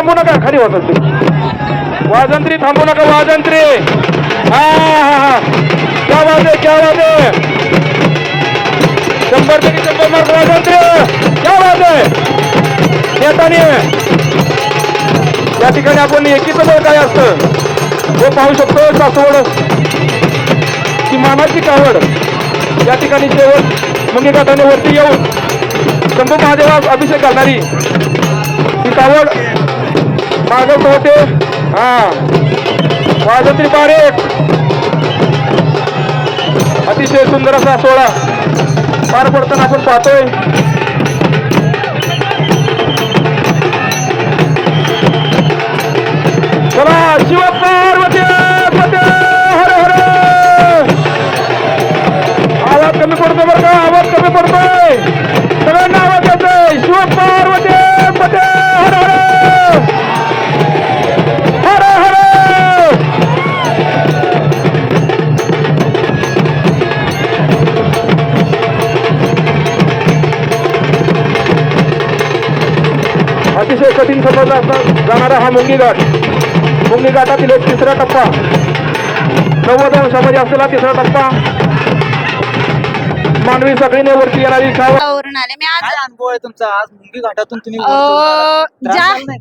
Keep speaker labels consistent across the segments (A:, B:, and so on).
A: थांबू नका खाली वाजंत्री वाजंत्री थांबू नका वाजंत्री. हा हा हा. क्या वाजे क्या वाजे शंभर तरी शंभर मार्क वाजंत्री. क्या वाजे येताने या ठिकाणी आपण एकीचं बळ काय असतं? हे पाहू शकतो सासवड. की मानाची कावड. या ठिकाणी शेवट मुंगी काठाने वरती येऊन शंभू महादेवास अभिषेक घालणारी ही कावड मागत होते हा. वाजंत्री बारेक अतिशय सुंदर असा सोहळा. पार पडताना आपण पाहतोय. चला शिव समजला असता जाणारा हा मुंगी घाट. मुंगी घाटातील एक तिसरा टप्पा. नव्वद अंशामध्ये असलेला तिसरा टप्पा. मानवी सगळीने वरती येणारी छाव
B: वरून आले. मी आज
C: काय अनुभव आहे तुमचा? आज मुंगी घाटातून तुम्ही
B: अं,
C: त्रास झाला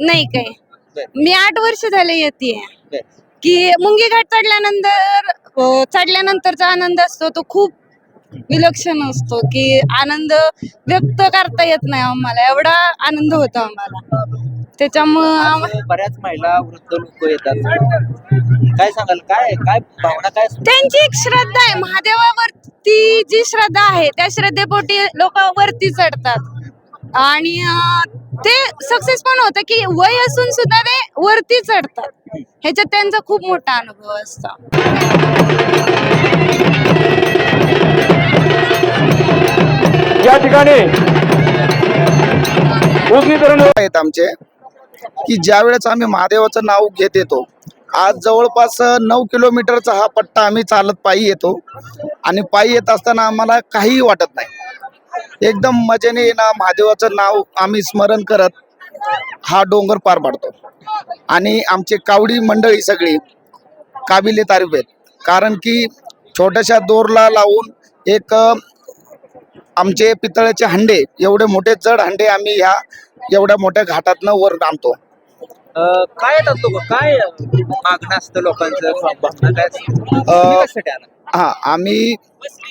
C: नाही का
B: काय. मी आठ वर्ष झाले येते
C: बर.
B: की मुंगी घाट चढल्यानंतर अं, चढल्यानंतरचा आनंद असतो. तो खूप विलक्षण असतो की आनंद व्यक्त करता येत नाही आम्हाला. एवढा आनंद होतो आम्हाला. त्याच्यामुळं
C: आज बऱ्याच महिला वृद्ध लोक येतात. काय सांगाल? काय काय भावना काय?
B: त्यांची एक श्रद्धा आहे. महादेवावरती जी श्रद्धा आहे त्या श्रद्धेपोटी लोक वरती चढतात. आणि अं, ते सक्सेस पण होतं की वय असून सुद्धा ते वरती चढतात. ह्याच्यात त्यांचा खूप मोठा अनुभव असतो.
A: या ठिकाणी
D: आहेत आमचे. की ज्या वेळेस आम्ही महादेवाचं नाव घेत येतो आज जवळपास नऊ किलोमीटरचा हा पट्टा आम्ही चालत पायी येतो. आणि पायी येत असताना आम्हाला काहीही वाटत नाही. एकदम मजेने ना महादेवाचं नाव आम्ही स्मरण करत हा डोंगर पार पाडतो. आणि आमचे कावडी मंडळी सगळी काबिले तारीफ आहेत. कारण की छोट्याशा दोरला लावून एक आमचे पितळ्याचे हंडे एवढे मोठे जड हंडे आम्ही ह्या एवढ्या मोठ्या घाटातनं वर आणतो.
C: अं, काय येतात लोक? काय मागणं असतं लोकांचं? भावना काय असतं? तुम्ही कशासाठी आला
D: हा आम्ही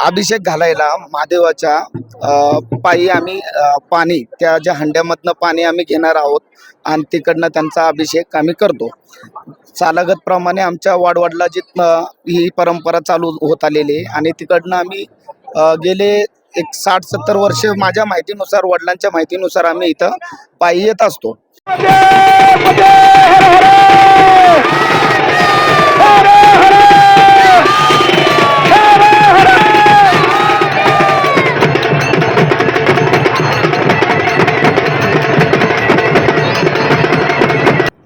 D: अभिषेक घालायला महादेवाच्या अ, पायी आम्ही अ, पाणी त्या ज्या हंड्यामधनं पाणी आम्ही घेणार आहोत आणि तिकडनं त्यांचा अभिषेक आम्ही करतो. चालगत प्रमाणे आमच्या वाडवडला जी अ, ही परंपरा चालू होत आलेली आहे आणि तिकडनं आम्ही अ, गेले एक साठ सत्तर वर्ष माझ्या माहितीनुसार वडिलांच्या माहितीनुसार आम्ही इथं पायी येत असतो.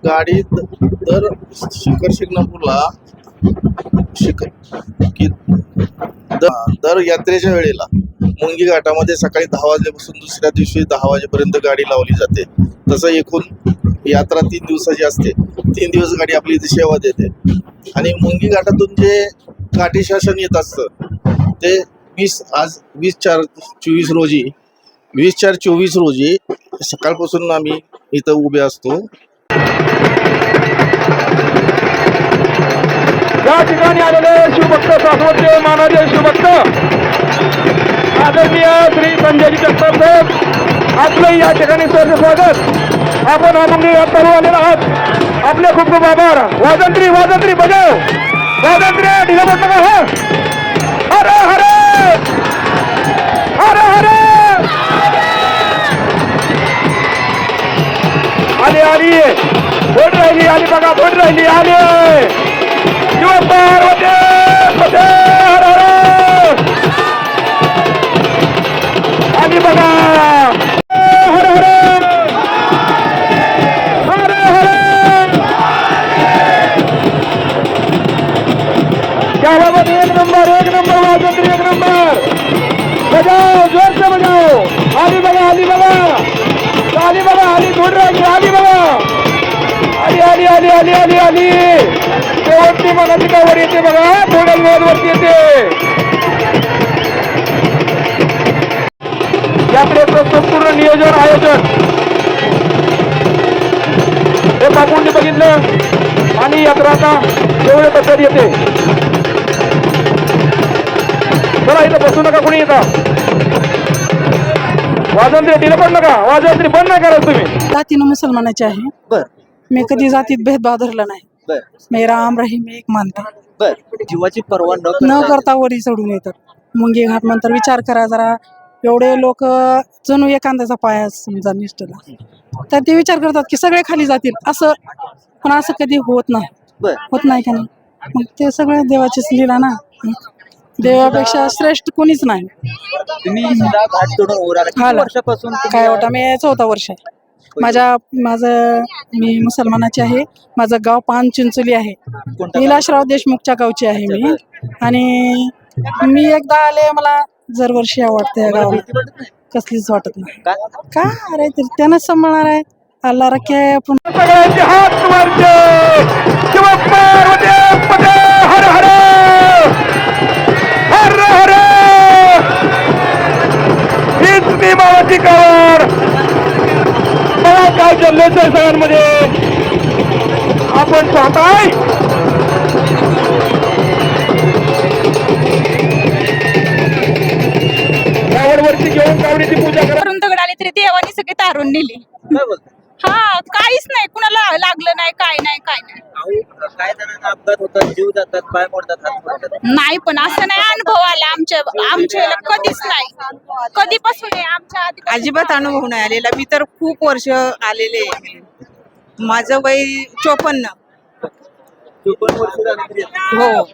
E: गाडी दर शिखर शिंगणापूरला शिखर दर यात्रेच्या वेळेला मुंगी घाटामध्ये सकाळी दहा वाजल्यापासून दुसऱ्या दिवशी दहा वाजेपर्यंत गाडी लावली जाते. तसं एकूण यात्रा तीन दिवसाची असते. तीन दिवस गाडी आपली इथे सेवा देते. आणि मुंगी घाटातून जे काठी शासन येत असतं ते वीस आज वीस चार चोवीस रोजी वीस चार चोवीस रोजी सकाळपासून आम्ही इथं उभे असतो.
A: या ठिकाणी आलेले शिवभक्त सासवडचे मानाचे शिवभक्त. आदरणीय श्री संजयजी जगताप साहेब आपलं या ठिकाणी सर्व स्वागत. आपण हा मुंगी घाट आलेला आहात. आपले खूप खूप आभार. वाजंत्री वाजंत्री बजाव. वाजंत्री ढिला बोट का? हो. हरे हरे. हरे हरे. आली आली. बोट राहिली आली बघा बोट राहिली आली. शिव पार्वती पते हर हर. एक नंबर एक नंबर वाजंत्री एक नंबर! बजाओ जोर से बजाओ! आली बघा आली बघा आली बघा आली राहिली आली बघा आली आली आली आली शेवटची मनाची कावर येते बघा थोड्या वरती येते! नियोजन आयोजन हे बापूंनी बघितलं आणि यात्रा आता एवढे पद्धत येते. चला इथं बसू नका कोणी येता वाजन तरी पण नका. वाजन तरी बंद नाही करा तुम्ही.
F: जातीनं मुसलमानाची आहे.
C: बर.
F: मी कधी जातीत भेदभाव धरला नाही. मी राम रहीम एक मानते.
C: बर. जीवाची पर्वा न
F: न
C: करता
F: वरी चढून येतात. मुंगी घाट नंतर विचार करा जरा. एवढे लोक जणू एखाद्याचा पाया समजा निष्ठला तर ते विचार करतात की सगळे खाली जातील. असं पण असं कधी होत नाही. होत नाही का नाही? मग ते सगळं देवाचीच लीला ना. देवापेक्षा श्रेष्ठ कोणीच नाही. काय वाटा मी चौथा वर्ष आहे. माझ्या माझं मी मुसलमानाची आहे. माझं गाव पान चिंचोली आहे विलासराव देशमुखच्या गावची आहे मी. आणि मी एकदा आले मला दरवर्षी आवडते या गावाला? कसलीच वाटत नाही.
C: का?
F: अरे तर त्यानंच सांभाळणार आहे. अल्ला आहे आपण.
A: सगळ्यांचे हात वरचे शिव पार्वती पूजा करा.
B: करून दगड आले तरी देवाने सगळे तारून नेली.
C: काय
B: हा काहीच नाही. कुणाला लागलं नाही काय नाही काय नाही.
C: अहो, काय जणांना अपघात होतात जीव जातात पाय मोडतात हात मोडतात.
B: नाही पण असं नाही अनुभव आला आमच्या आमच्या कधीच नाही. कधीपासून आहे आमच्या आधी
G: अजिबात अनुभव नाही आलेला. मी तर खूप वर्ष आलेले आहे. माझं वय चोपन्न.
C: चोपन्न वर्ष झाली तरी.
G: हो.